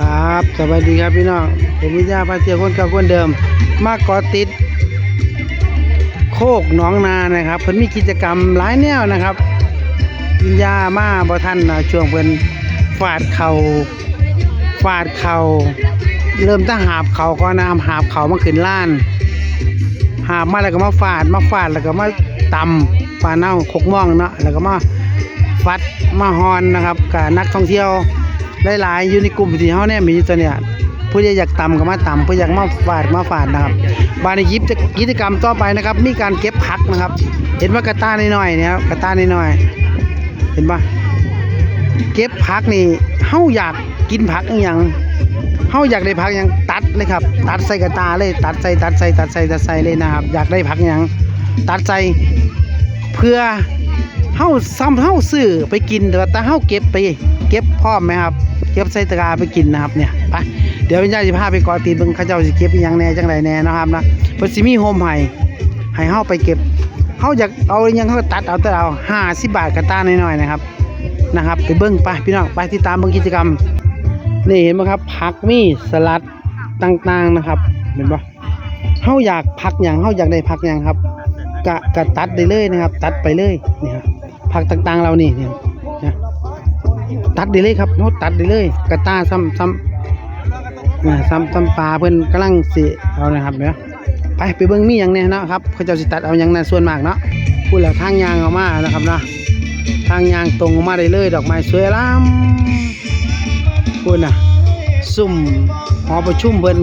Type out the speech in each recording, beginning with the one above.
ครับสวัสดีครับพี่น้องผมวิทยาพาเที่ยวคนเก่าคนเดิม มาเกาะติด โคกหนองนานะครับเพิ่นมีกิจกรรมหลายแนวนะครับวิญญามาบ่ทันนะช่วงเพิ่นฟาดเข่าฟาดเข่าเริ่มตั้งหาบเขาก็นำหาบเขามาขึ้นล้าน หาบมาแล้วก็มาฟาดมาฟาดแล้วก็มาตำปลาเน่าคกม่องเนาะแล้วก็มาฟัดมาฮอนนะครับกับนักท่องเที่ยว หลายๆอยู่ในกลุ่มที่เฮาเนี่ยมีตัวเนี่ยผู้ใดอยากต่ำก็มาต่ำผู้อยากมาฟาดมาฟาดนะครับบานในยิปจะกิจกรรมต่อไปนะครับ มีการเก็บผักนะครับ เห็นว่ากระต้าน้อยๆเนี่ยครับกระต้าน้อยๆเห็นปะเก็บผักนี่เฮาอยากกินผักอย่างเฮาอยากได้ผักหยังตัดเลยครับ ตัดใส่กระตาเลย ตัดใส่ตัดใส่ตัดใส่ตัดใส่เลยนะครับ อยากได้ผักหยังตัดใส่เพื่อเฮาซ้ำเฮาซื้อไปกินแต่ว่าเฮาเก็บไป เก็บพร้อมไหมครับ เก็บใส่ตะกร้าไปกินนะครับเนี่ยไปเดี๋ยววิญญาณสิพาไปกอตีนเบิ่งเขาเจ้าสิเก็บอิหยังแหน่จังไดแหน่นะครับนะเพิ่นสิมีโฮมให้ให้เฮาไปเก็บเฮาอยากเอาอิหยังเฮาตัดเอาแต่เอา50บาทกระตาน้อยๆนะครับนะครับไปเบิ่งไปพี่น้องไปติดตามเบิ่งกิจกรรมนี่เห็นไหมครับผักมีสลัดต่างๆนะครับเห็นปะเฮาอยากผักอย่างเฮาอยากได้ผักอย่างครับกะกะตัดได้เลยนะครับ ตัดไปเลยนี่ครับผักต่างๆเรานี่เนี่ยนะ ตัดได้เลยครับเฮาตัดได้เลย กระตาซ้ำซ้ำนะซ้ำซ้ำปลาเพิ่นกำลังสิเอานะครับเนี่ยไปไปเบิ่งมีอย่างเนี่ยนะครับเขาจ้าสิตัดเอาอย่างนั้นส่วนมากเนาะพูดแล้วทางยางออกมานะครับเนาะทางยางตรงออกมาได้เลย ดอกไม้สวยล้ำพูดนะซุ่มหอประชุมเบิ่น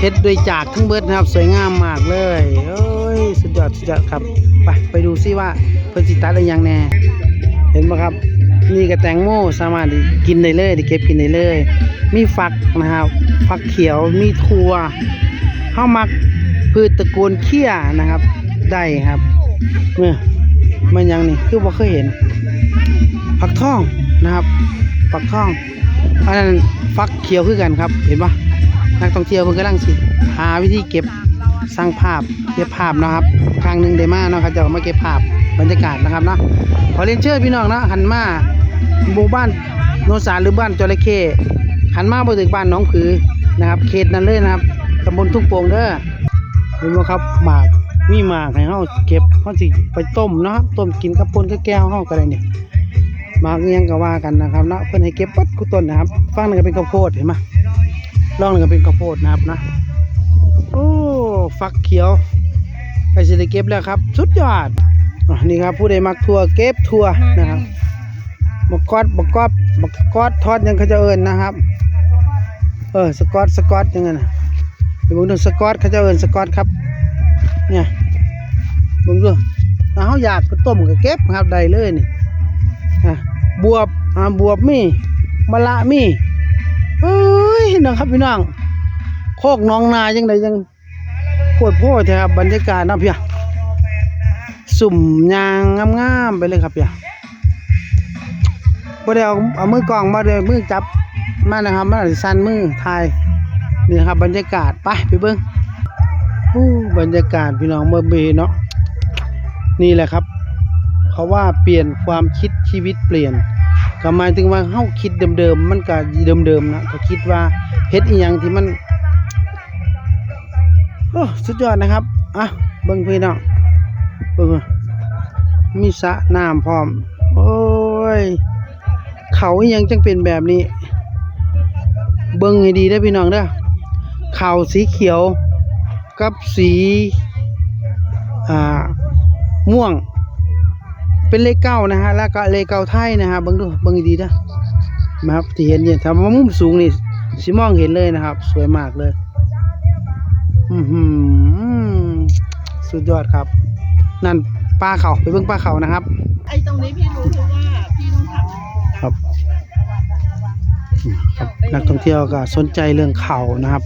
เฮ็ดด้วยจากทั้งเบิดนะครับ สวยงามมากเลยเอ้ยสุดยอดสุดยอดครับ ไปไปดูซิว่าเพิ่นสิตัดได้หยังแน่เห็นไหมครับ นี่ก็แตงโมสามารถกินได้เลยได้เก็บกินได้เลย มีฝักนะครับฝักเขียวมีถั่วข้าวมักพืชตระกูลเขี้ยนะครับ ได้ครับเนี่ยมันยังนี่คือบ่เคยเห็นผักทองนะครับผักทองอันนั้นฟักเขียวคือกันครับ เห็นปะนักท่องเที่ยวเพิ่นกำลังสิหาวิธีเก็บสร้างภาพเก็บภาพนะครับครั้งหนึ่งได้มาเนะครับจะเอามาเก็บภาพ บรรยากาศนะครับเนาะขอเรียนเชิญพี่น้องเนาะหันมาหมู่บ้านโนสารหรือบ้านจระเข้หันมาบ่ถึงบ้านน้องผือนะครับ เขตนั้นเลยนะครับตำบลทุ่งโป่งเด้อเห็นบ่ครับหมากมีหมากให้เฮาเก็บเฮาสิไปต้มเนาะต้มกินกับปนกับแก้วเฮาก็ได้เนี่ยหมากเอียงก็ว่ากันนะครับเนาะเพิ่นให้เก็บปัดกุต้นนะครับฟังนึงก็เป็นข้าวโพดเห็นไหมร่องนึงก็เป็นข้าวโพดนะครับนะโอ้ฟักเขียวไปสิได้เก็บแล้วครับ สุดยอด นี่ครับผู้ใดมักทั่วเก็บทั่วนะครับบกกอดบกกอบบักกอดทอดยังเขาจะเอิ้นนะครับ เออสกอตสกอตยังไงนะเดี๋ยวเบิ่งดูสกอตเขาจะเอิ้นสกอตครับ เนี่ยเบิ่งดูถ้าเฮาอยากก็ต้มก็เก็บครับได้เลยนี่อะบวบอ่าบวบมีมะละมีเฮ้ยนะครับพี่น้องโคกหน้องนาจังไดจังโพดโพดแท้ครับบรรยากาศนะพี่ สุ่มยางงามๆไปเลยครับพี่บ่ได้เอาเอามือกล้องมาเลยมือจับมานะครับมาสั่นมือถ่ายนี่ครับบรรยากาศไปไปเบิ่งอู้บรรยากาศพี่น้องเมื่อเบเนาะนี่แหละครับเขาว่าเปลี่ยนความคิดชีวิตเปลี่ยนก็หมายถึงว่าเฮาคิดเดิมๆมันก็เดิมๆนะก็คิดว่าเฮ็ดอีหยังที่มันโอ้สุดยอดนะครับอะเบิ่งพี่น้อง บิ่งอมีสระน้ำพร้อม โอ้ย เขายังจังเป็นแบบนี้ เบิ่งให้ดีเด้พี่น้องเด้อเขาสีเขียวกับสี อ่า ม่วง เป็นเลขเก้านะฮะ แล้วก็เลขเก้าไทยนะฮะเบิ่งดูเบิ่งดีๆนะนะครับที่เห็นเนี่ยถ้าว่ามุมสูงนี่สิมองเห็นเลยนะครับ สวยมากเลย อือหือสุดยอดครับ นั่นปลาเขาไปเบิ่งปลาเขานะครับ ไอ้ตรงนี้พี่รู้เพราะว่าพี่ต้องทำครับครับ นักท่องเที่ยวก็สนใจเรื่องข้าวนะครับ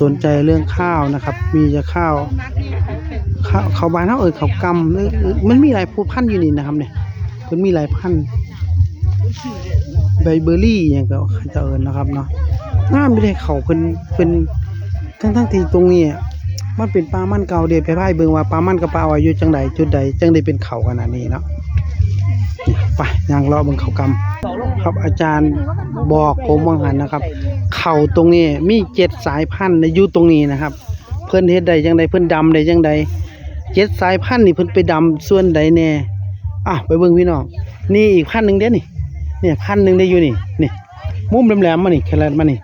สนใจเรื่องข้าวนะครับ มีจะข้าวนักนี่เขาเป็นข้าวข้าวบานเฮาเอ่ยข้าวกำหรือหรือมันมีหลายพันธุ์อยู่นี่นะครับเนี่ยเพิ่นมีหลายพันธุ์ใบเบอร์รี่หยังก็เขาจะเอิ้นนะครับเนาะงามอยู่เด้เขาเพิ่นเพิ่นทั้งทั้งๆที่ตรงนี้อะ มันเป็นป่ามันเก่าเด้ไปพายเบิ่งว่าป่ามันกับป่าอ้อยอยู่จังใดจุดใดจังได้เป็นเขาขนาดนี้เนาะไปย่างรอเบิ่งเขากำครับอาจารย์บอกผมว่างหันนะครับ เข่าตรงนี้มีเจ็ดสายพันธุ์ในอยู่ตรงนี้นะครับ เพิ่อนเฮ็ดได้จังใดเพิ่อนดำได้จังใดเจ็ดสายพันธุ์นี่เพิ่นไปดำส่วนใดแน่อะไปเบิ่งพี่น้องนี่อีกพันธุ์หนึ่งเด้นี่เนี่ยพันธุ์หนึ่งได้อยู่นี่นี่มุมแหลมๆมานี่แครอทมานี่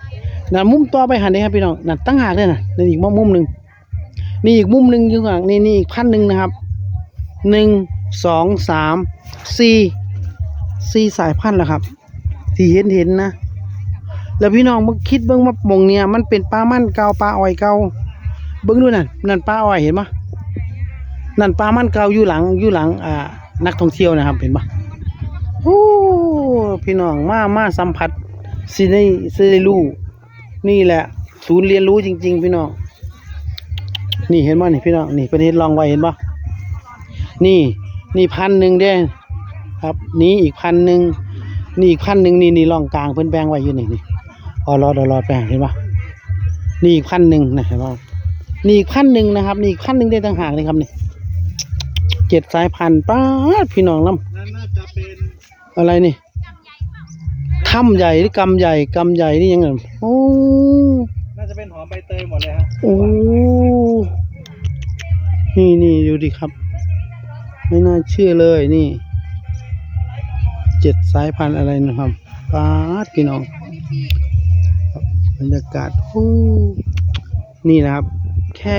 นั่นมุมต่อไปหันเด้ครับพี่น้องนั่นตั้งหากเลยนะนั่นอีกมุมหนึ่ง นี่อีกมุมหนึ่งอยู่ข้างหลังนี่นี่อีกพันหนึ่งนะครับหนึ่งสองสามสี่สี่สายพันธุ์ล้วครับ ที่เห็นเห็นนะ แล้วพี่น้องมึงคิดเบิ่งว่ามองเนี่ยมันเป็นปลามันเกาปลาอ้อยเกาเบิ่งดูนั่นนั่นปลาอ้อยเห็นปะนั่นปลามันเกาอยู่หลังอยู่หลังอ่านักท่องเที่ยวนะครับเห็นปะโอ้พี่น้องมามาสัมผัสสิได้สิได้รู้นี่แหละ ศูนย์เรียนรู้จริง ๆ พี่น้อง นี่เห็นปะนี่พี่น้องนี่เประเทศลองไว้เห็นปะนี่นี่พันหนึ่งเด้ครับ นี่อีกพันหนึ่งนี่อีกพันหนึ่งนี่นี่รองกลางเพิ่นแบ่งไว้อยู่นี่นี่อ๋อรอดรอดไปเห็นปะนี่อีกพันหนึ่งนะเห็นปะนี่อีกพันหนึ่งนะครับ นี่อีกพันหนึ่งได้ต่างหากเลยครับนี่เจ็ดสายพันธุ์ป้าพี่น้องน้นั่นน่าจะเป็นำอะไรนี่ถ้ำใหญ่หรือกำใหญ่กำใหญ่นี่ยังไงโอ้ น่าจะเป็นหอมใบเตยหมดเลยฮะโอ้นี่นี่ดูดิครับ ไม่น่าเชื่อเลยนี่ เจ็ดสายพันธุ์อะไรนะครับป้าดพี่น้องบรรยากาศโอ้นี่นะครับ แค่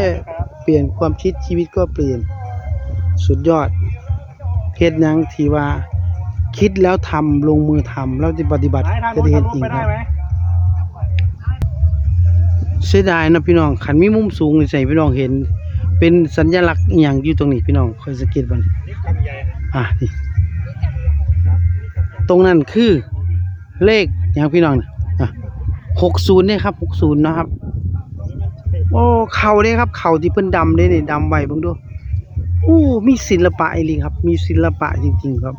เปลี่ยนความคิดชีวิตก็เปลี่ยน สุดยอดเพชรยังที่ว่า คิดแล้วทำลงมือทำแล้วจะปฏิบัติไหนทางจะนู้นได้เห็ทานงจรินู้งนไปคได้รับไหม เสียดายนะพี่น้องขันมีมุมสูงนี่ใส่พี่น้องเห็น เป็นสัญลักษณ์อหย่างอยู่ตรงนี้พี่น้องคอยสังเกตบ้างนี่กำใหญ่ฮะอะนี่ตรงนั้นคือเลขอย่างพี่น้องนะอะหกศูนย์เนี่ยครับหกศูนย์นะครับ โอ้เข่าเนี่ยครับ เข่าที่เพิ่นดำเนี่ยนี่ดำไว้เบิ่งดูโอ้มีศิลปะอีหลีครับ มีศิลปะจริง ๆ ครับ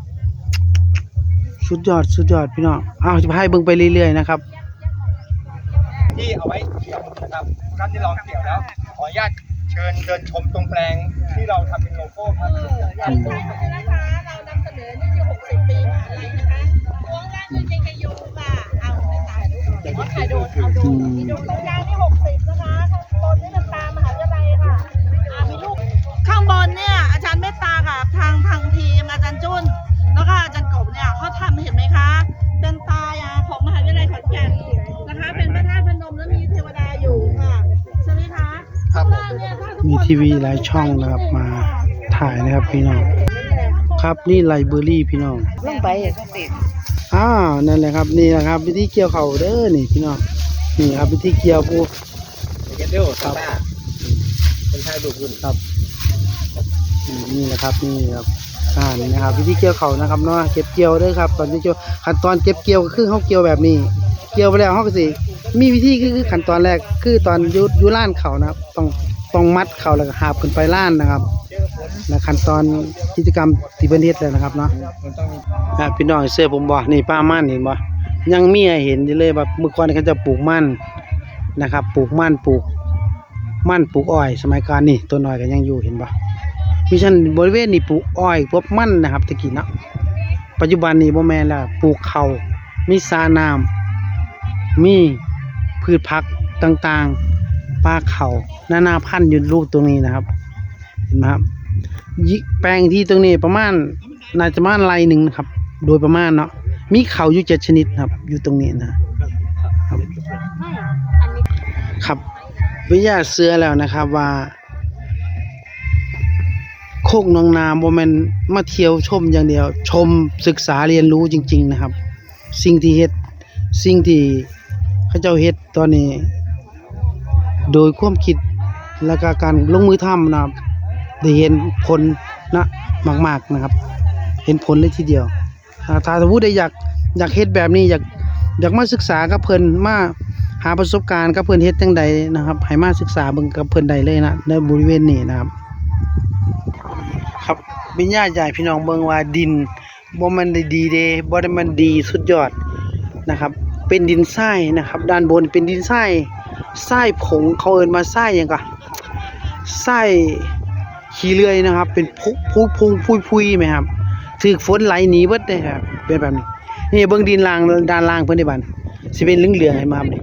สุดยอดสุดยอดพี่น้องอ้าวจะพายเบิ่งไปเรื่อยๆนะครับ ที่เอาไว้เกี่ยวนะครับท่านที่ลองเกี่ยวแล้ว ขออนุญาตเชิญเดินชมตรงแปลงที่เราทำเป็นโลโก้ครับอยากทราบนะคะ เรานำเสนอนี่คือ60 ปีมหาลัยนะคะพวงยางคือเจงกะยูค่ะ เอาไม่ตายดูว่าใครโดนเอาโดนโดนตรงยางนี่60 นะคะข้างบนนี่เป็นตามหาวิทยาลัยค่ะอ่ามีลูกข้างบนเนี่ยอาจารย์เมตตากับทางทางทีมอาจารย์จุนแล้วก็อาจารย์กบเนี่ยเขาทำเห็นไหมคะ มีทีวีหลายช่องนะครับมาถ่ายนะครับพี่น้อง ครับนี่ไลบรารีพี่น้องลงไปก็ติดอ้าวนั่นแหละครับนี่นะครับวิธีเกี่ยวเขาเด้อนี่พี่น้องนี่ครับวิธีเกี่ยวผู้เกตเดลครับเป็นชายดูดรุ่นครับนี่นี่แหละครับนี่ครับอ่านี่นะครับวิธีเกี่ยวเขานะครับเนาะเก็บเกี่ยวเด้อครับตอนที่เกี่ยวขั้นตอนเก็บเกี่ยวก็คือเขาเกี่ยวแบบนี้ เกี่ยวไปแล้วเขาก็สิมีวิธีคือคือขั้นตอนแรกคือตอนอยุยุล้านเขานะครับต้อง ต้องมัดเขาแล้วก็หาบขึ้นไปล้านนะครับและขั้นตอนกิจกรรมที่เพิ่นเฮ็ดแล้วนะครับเนาะอะพี่น้องเสื้อผมบ่นี่ป้าม่านเห็นบ่ยังมีให้เห็นอยู่เลยแบบเมื่อก่อนเขาจะปลูกมันนะครับปลูกมันปลูกมันปลูกอ้อย สมัยก่อนนี่ต้นอ้อยก็ยังอยู่เห็นบ่มีชั้นบริเวณนี่ปลูกอ้อยพวกมันนะครับตะกี้เนาะปัจจุบันนี้บ่แม่นแล้วปลูกเขามีสาน้ำมีพืชผักต่างๆ ปลาเขานานาพันธุ์อยู่รูปตรงนี้นะครับ เห็นไหมครับยิแปลงที่ตรงนี้ประมาณน่าจะประมาณไรหนึ่งนะครับ โดยประมาณเนาะมีเขาอยู่เจ็ดชนิดครับ อยู่ตรงนี้นะครับครับวิทยาเสือแล้วนะครับว่าโคกนองนาโมเมนมาเที่ยวชมอย่างเดียว ชมศึกษาเรียนรู้จริง ๆ นะครับ สิ่งที่เฮ็ดสิ่งที่เขาเจ้าเฮ็ดตอนนี้ โดยความคิดและก็การลงมือทำนะครับได้เห็นผลนะมาก ๆนะครับ เห็นผลเลยทีเดียวอาถ้าสมมติได้อยากอยากเฮ็ดแบบนี้อยากอยากมาศึกษากับเพิ่นมาหาประสบการณ์กับเพิ่นเฮ็ดจังใดนะครับให้มาศึกษาเบิ่งกับเพิ่นได้เลยนะในบริเวณนี้นะครับ ครับวิญญาณใหญ่พี่น้องเบิ่งว่าดินบ่มันได้ดีเด้บ่ได้มันดีสุดยอดนะครับ เป็นดินทรายนะครับ ด้านบนเป็นดินทราย ทรายผงเขาเอินมาทรายหยังก็ทรายขี้เลื่อยนะครับ เป็นพุพุพุงพุยพุยไหมครับถือฝนไหลหนีเบิดเลยครับเป็นแบบนี้นี่เบิ่งดินล่างด้านล่างเพิ่นได้บัดสิเป็นเหลืองๆให้มาครับนี่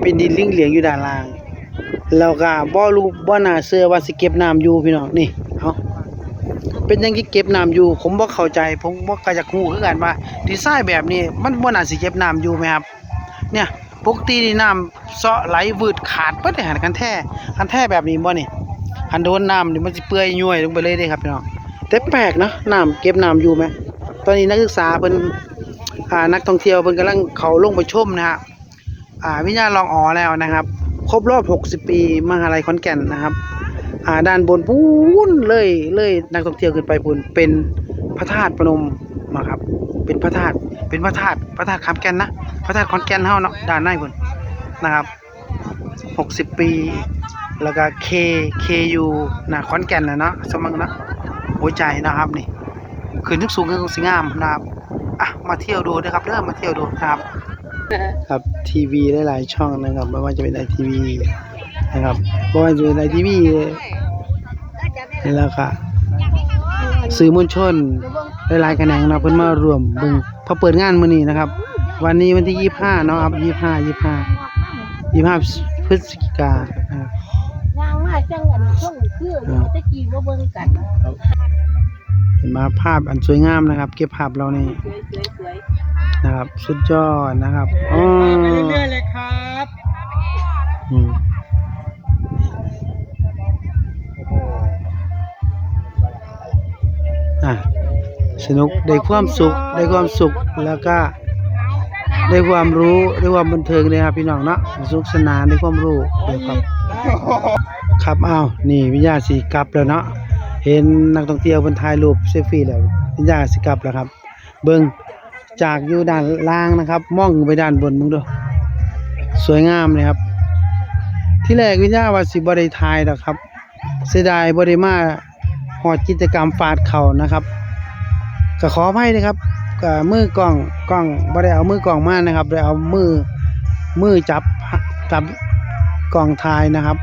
เป็นดินเหลืองๆอยู่ด้านล่างแล้วก็บ่อรูบ่อนาเชื่อว่าสิเก็บน้ำอยู่พี่น้องนี่เอาเป็นจังที่เก็บน้ำอยู่ ผมบ่เข้าใจ ผมบ่ก็อยากรู้คือกันว่าดีไซน์แบบนี้มันบ่น่าสิเก็บน้ำอยู่ไหมครับ เนี่ย ปกตินี่น้ำเซาะไหลวืดขาดเบิดเลยหันคันแท้คันแท้แบบนี้บ่นี่คันโดนน้ำนี่มันสิเปื่อยย่วยลงไปเลยเด้ครับพี่น้องแต่แปลกนะน้ำเก็บน้ำอยู่ไหมตอนนี้นักศึกษาเพิ่นอ่านักท่องเที่ยวเพิ่นกำลังเขาลงไปชมนะฮะอ่าวิญญาณลองอ๋อแล้วนะครับ ครบรอบ 60 ปีมหาลัยขอนแก่นนะครับอ่าด้านบนพูนเลยเลยนักท่องเที่ยวขึ้นไปพูนเป็นพระธาตุพนม นะครับ เป็นพระธาตุเป็นพระธาตุพระธาตุขามแก่นนะพระธาตุขอนแก่นเฮาเนาะด้านในพุ่นนะครับ60ปี แล้วก็ K KU นะขอนแก่นน่ะเนาะสมังเนาะหัวใจนะครับนี่ขึ้นทึกสูงก็สิงามนะครับอะมาเที่ยวดูนะครับเด้อมาเที่ยวดูนะครับ ครับทีวีหลายๆช่องนะครับไม่ว่าจะเป็นไอทีวีนะครับไม่ว่าจะเป็นไอทีวีแล้วก็สื่อมวลชน หลายๆแขนงนะเพิ่นมารวมเบิ่งพอเปิดงานมื้อนี้นะครับ วันนี้วันที่25เนาะครับ25 25 25พฤศจิกายนนะครับนางมาจังอันช่วงคือตะกี้ว่าเบิ่งกันเห็นมาภาพอันสวยงามนะครับ เก็บภาพเรานี่สวยสวยสวยนะครับสุดยอดนะครับอ๋อไปเรื่อยๆเลยครับอืมอะ สนุกได้ความสุขได้ความสุขแล้วก็ได้ความรู้ได้ความบันเทิงเลยครับพี่น้องเนาะสนุกสนานได้ความรู้เดี๋ยครับ ครับอ้าวนี่วิญญาณสีกลับแล้วเนาะเห็นนักท่องเที่ยวเพิ่นถ่ายรูปเซฟี่แล้ววิญญาณสิกลับแล้วครับ เบิ่งจากอยู่ด้านล่างนะครับ มองไปด้านบนมึงดูสวยงามเลยครับ ที่แรกวิญญาณว่าสิบ่ได้ถ่ายดอกครับ เสียดายบ่ได้มาฮอดกิจกรรมฟาดเข่านะครับ ก็ขออภัยนะครับก็มือกล้องกล้องบ่ได้เอามือกล้องมานะครับได้เอามือมือจับจับกล้องถ่ายนะครับ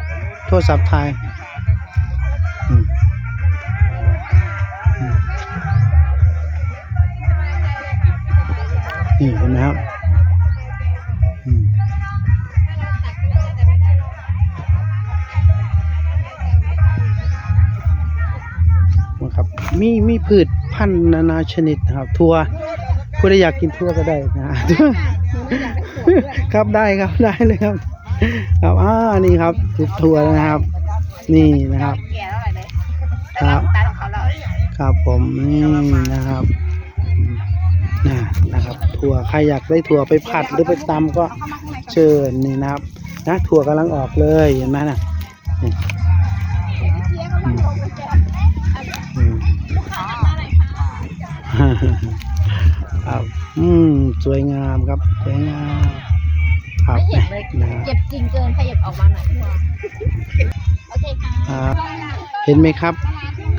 โทรศัพท์ถ่ายนี่เห็นไหมครับครับมีมีพืช พันธุ์นานาชนิดนะครับทั่วผู้ใดอยากกินทั่วก็ได้นะ ครับได้ครับได้เลยครับ ครับอ่านี่ครับทุกทัวนะครับ นี่นะครับ ครับ ครับผมนี่นะครับนะนะครับ ถั่วใครอยากได้ถั่วไปผัดหรือไปตำก็เชิญนี่นะครับ นะ ถั่วกำลังออกเลยเห็นไหมนะ ครับอืมสวยงามครับสวยงามครับไม่เห็นเลยนะเจ็บจริงเกินขยับออกมาหน่อยโอเคค่ะครับเห็นไหมครับ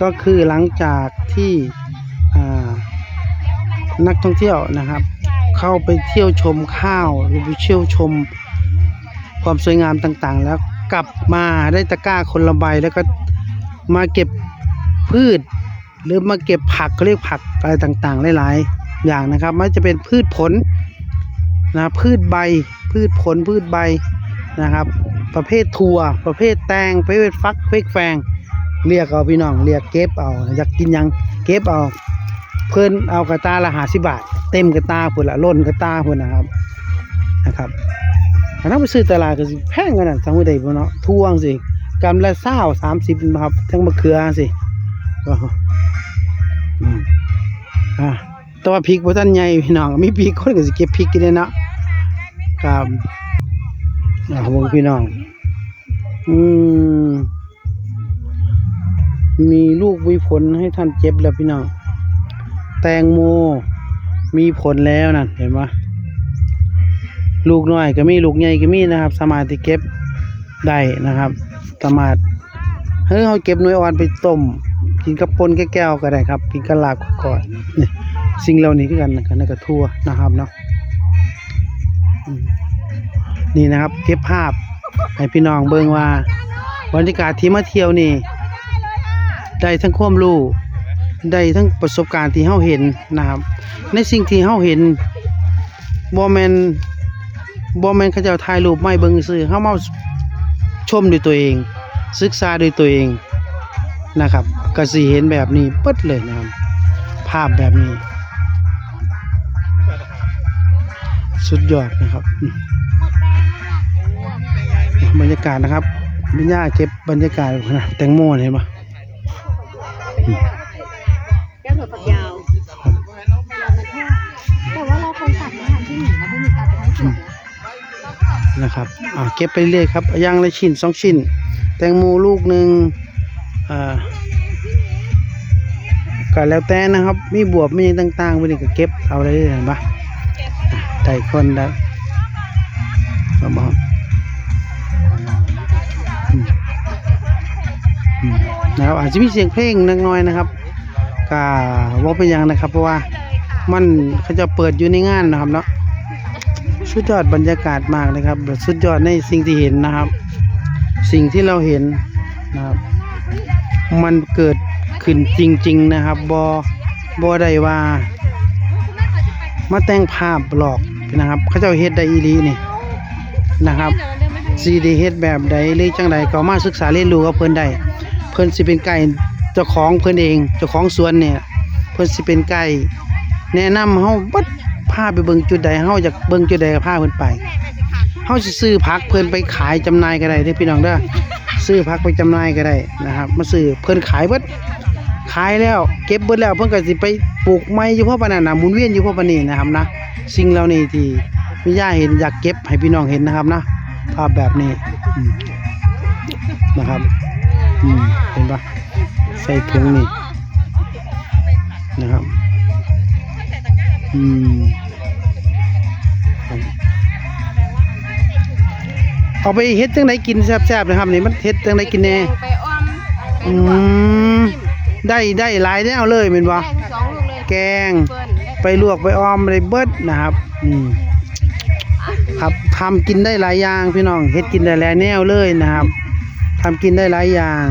ก็คือหลังจากที่อ่านักท่องเที่ยวนะครับ เข้าไปเที่ยวชมข้าวหรือไปเที่ยวชม ความสวยงามต่างๆ แล้วกลับมาได้ตะกร้าคนละใบแล้วก็มาเก็บพืช หรือมาเก็บผักเขาเรียกผักอะไรต่างๆ หลายๆ อย่างนะครับไม่จะเป็นพืชผลนะพืชใบ พืชผลพืชใบนะครับ ประเภทถั่วประเภทแตงประเภทฟักประเภทแฟง เรียกเอาพี่น้องเรียกเก็บเอาอยากกินยังเก็บเอา เพิ่นเอากระตาละหาสิบาท เต็มกระตาพุ่นละล้นกระตาพุ่นนะครับนะครับถ้าไปซื้อตลาดก็สิแพงกันน่ะทั้งหมดได้บ่เนาะท่วงสิกำละเศร้าสามสิบครับทั้งมะเขือสิ แตัวาพริกบ่ทันใหญ่พี่น้องมีพริกคนก็สิเก็บพริกกินเนาะครับอ่าเบิ่งพี่น้อง อืม มีลูกมีผลให้ท่านเจ็บแล้วพี่น้อง แตงโม มีผลแล้วนั่นเห็นไหมลูกน้อยก็มีลูกใหญ่ก็มีนะครับ สามารถที่เก็บได้นะครับ สามารถเฮ้ยเขาเก็บหน่วยอ่อนไปต้ม กินกับปนแก้วก็ได้ครับ กินกับลาบก่อนนี่สิ่งเหล่านี้คือกันนะครับนั่นก็ทั่วนะครับเนาะนี่นะครับ เก็บภาพให้พี่น้องเบิ่งว่าบรรยากาศที่มาเที่ยวนี่ ได้ทั้งความรู้ได้ทั้งประสบการณ์ที่เฮาเห็นนะครับ ในสิ่งที่เฮาเห็นบ่แมนบ่แมนเขาจ้าถ่ายรูปไมาให้เบิ่งซื่อเฮามาชมด้วยตัวเอง ศึกษาด้วยตัวเองนะครับ ก็สิเห็นแบบนี้เปิดเลยนะครับ ภาพแบบนี้ สุดยอดนะครับ บรรยากาศนะครับบิญญาเก็บบรรยากาศนะแตงโมเห็นปะแก้วถั่วฝักยาวแต่ว่าเราคงตัดม่ทันที่หนีนะไม่มีการไปให้สุดนะนะครับอ่าเก็บไปเรื่อยครับย่างละชิ้นสองชิ้น แตงโมลูกหนึ่งอ่า ก็แล้วแต่นะครับ มีบวบมีหยังต่างๆวันนี้ก็เก็บเอาได้เลยปะอะได้คนได้ครับผมอืมอืมนะครับอาจจะมีเสียงเพลงนักน้อยนะครับก็ว่าเป็นยังนะครับ เพราะว่ามันเขาจะเปิดอยู่ในงานนะครับเนาะสุดยอดบรรยากาศมากนะครับสุดยอดในสิ่งที่เห็นนะครับ สิ่งที่เราเห็นนะครับ มันเกิด ขึ้นจริง ๆ นะครับบอบอได้ว่า มาแต่งภาพหลอกนะครับ เขาเจ้าเฮ็ดได้อีลีนี่นะครับซีดีเฮ็ดแบบใดหรือจังใดก็มาศึกษาเรียนรู้กับเพิ่นได้เพิ่นสิเป็นไก่เจ้าของเพิ่นเองเจ้าของสวนเนี่ยเพิ่นสิเป็นไก่แนะนำเฮาบัดพาไปเบิ่งจุดใดเฮาอยากเบิ่งจุดใดก็พาเพิ่นไปเฮาสิซื้อผักเพิ่นไปขายจำหน่ายก็ได้เด้พี่น้องเด้อซื้อผักไปจำหน่ายก็ได้นะครับ มาซื้อเพิ่นขายเบิด ขายแล้วเก็บเบิดแล้วเพิ่นก็สิไปปลูกใหม่อยู่เพราะปานนั้นน่ะหมุนเวียนอยู่เพราะปานนี้นะครับนะสิ่งเหล่านี้ที่พี่ย่าเห็นอยากเก็บให้พี่น้องเห็นนะครับนะภาพแบบนี้อืมนะครับอืมเห็นปะใส่ถุงนี่นะครับอืมเอาไปเฮ็ดจังไดกินแซ่บๆนะครับนี่มันเฮ็ดจังไดกินแน่ไปอ้อมอืม ได้ได้หลายแนวเลยแม่นบ่แกงสองลูกเลยแกง เปิ้ลไปลวกไปออมได้เบิดนะครับ อืมครับทำกินได้หลายอย่างพี่น้องเฮ็ดกินได้หลายแนวเลยนะครับทำกินได้หลายอย่าง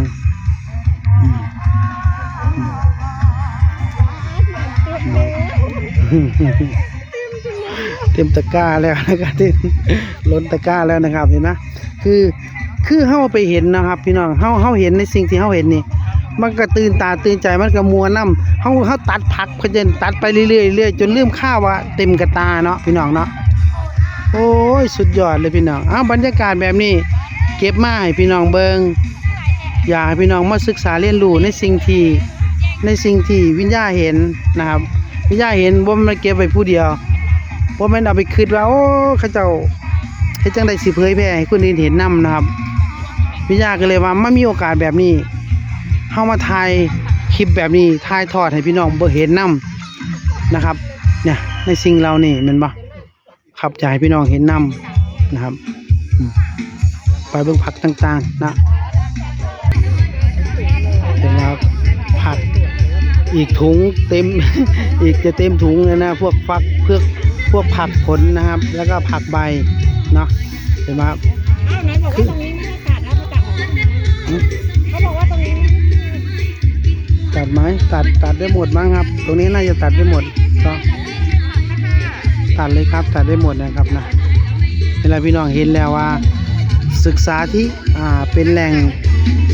อืมอืมเต็มตะกร้าแล้วนะครับเต็มล้นตะกร้าแล้วนะครับเห็นไหมคือคือเฮาไปเห็นนะครับ พี่น้องเฮาเฮาเห็นในสิ่งที่เฮาเห็นนี่ มันก็ตื่นตาตื่นใจมันก็มัวน้ำเฮาเฮาตัดผักเพิ่นตัดไปเรื่อยๆเรื่อยจนลืมข้าวว่าเต็มกระตาเนาะพี่น้องเนาะโอ้ยสุดยอดเลยพี่น้องอ้าวบรรยากาศแบบนี้ เก็บมาให้พี่น้องเบิงอยากให้พี่น้องมาศึกษาเรียนรู้ในสิ่งที่ในสิ่งที่วิญญาเห็นนะครับ วิญญาเห็นบ่แมันเก็บไว้ผู้เดียวบ่แม่นเอาไปคิดว่าโอ้เขาเจ้าเฮ็ดจังได๋สิเผยแพร่ให้คนอื่นเห็นนํนะครับวิญญาก็เลยว่ามันมีโอกาสแบบนี้ เฮามาถ่ายคลิปแบบนี้ถ่ายทอดให้พี่น้องบ่เห็นนํนะครับ เนี่ยในสิ่งเรานี่ม่นบ่ครับให้พี่น้องเห็นนํนะครับไปเบิ่งผักต่างๆนะเห็นแล้วผักอีกถุงเต็มอีกจะเต็มถุงเลยนะพวกฟักเพือกพวกผักผลนะครับ แล้วก็ผักใบเนาะเห็นไหมครับอ้าวไหนบอกว่าตรงนี้ไม่ให้ตัดนะมาตัดของ ไหมตัดตัดได้หมดมั้งครับ ตรงนี้น่าจะตัดได้หมดก็ตัดเลยครับตัดได้หมดนะครับนะเวลาพี่น้องเห็นแล้วว่า ศึกษาที่อ่าเป็นแหล่ง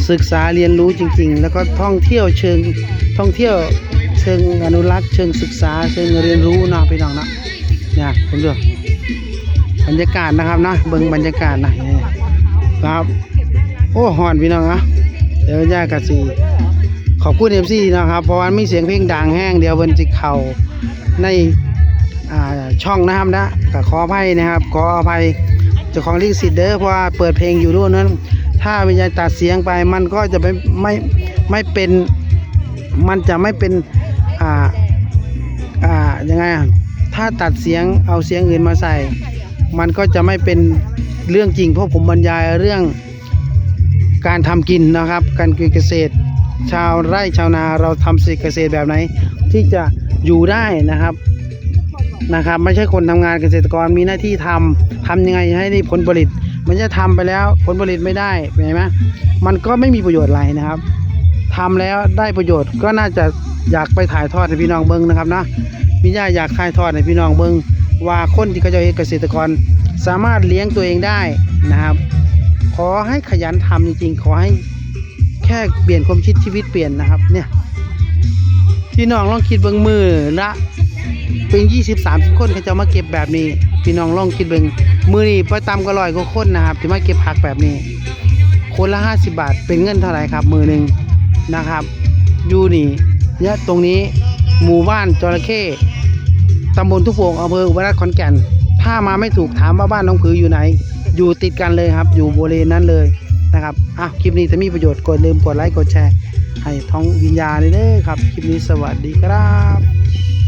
ศึกษาเรียนรู้จริง ๆ แล้วก็ท่องเที่ยวเชิงท่องเที่ยวเชิงอนุรักษ์เชิงศึกษาเชิงเรียนรู้นะพี่น้องนะเนี่ยผมดูบรรยากาศนะครับนะเบิ่งบรรยากาศนะครับ โอ้หอนพี่น้องอะเดี๋ยวย่ากะสี ขอบคุณเอฟซีนะครับ เพราะว่ามีเสียงเพลงดังแห้งเดียวเพิ่นจิกเข่าในาช่องนะครับนะก็ขออภัยนะครับ ขออภัยเจ้าของลิขสิทธิ์เด้อเพราะว่าเปิดเพลงอยู่ด้วยนั้น ถ้าวิญญาณตัดเสียงไปมันก็จะไม่ไม่ไม่เป็นมันจะไม่เป็นอ่าอ่ายังไงอะถ้าตัดเสียงเอาเสียงอื่นมาใส่ มันก็จะไม่เป็นเรื่องจริงเพราะผมบรรยายเรื่องการทำกินนะครับ การกินเกษตร ชาวไร่ชาวนาเราทำเกษตรแบบไหน ที่จะอยู่ได้นะครับนะครับ ไม่ใช่คนทำงานเกษตรกรมีหน้าที่ทำทำยังไงให้ได้ผลผลิต มันจะทำไปแล้วผลผลิตไม่ได้เห็นไหมมันก็ไม่มีประโยชน์อะไรนะครับทำแล้วได้ประโยชน์ก็น่าจะอยากไปถ่ายทอดให้พี่น้องเบิ้งนะครับนะวิญญาอยากถ่ายทอดให้พี่น้องเบิ้งว่าคนที่เขาจะเฮ็ดเกษตรกรสามารถเลี้ยงตัวเองได้นะครับ ขอให้ขยันทำจริงๆ ขอให้ แค่เปลี่ยนความคิดชีวิตเปลี่ยนนะครับเนี่ยพี่น้องลองคิดเบิ้งมือละเป็นยี่สิบสามสิบคนเขาจะมาเก็บแบบนี้ พี่น้องลองคิดเบิ้งมือนี่ปตามก็ร้อยกว่าคนนะครับที่มาเก็บผักแบบนี้ คนละห้าสิบาทเป็นเงินเท่าไหร่ครับ มือหนึ่งนะครับอยู่นี่เนี่ยตรงนี้หมู่บ้านจระเข้ตำบลทุกโป่งอำเภออุบลราชขอนแก่น ถ้ามาไม่ถูกถามว่าบ้านน้องผืออยู่ไหน อยู่ติดกันเลยครับ อยู่บริเวณนั้นเลย นะครับอะคลิปนี้จะมีประโยชน์กดลืมกดไลค์กดแชร์ ให้ท้องวิญญาณเลยเด้อครับ คลิปนี้สวัสดีครับ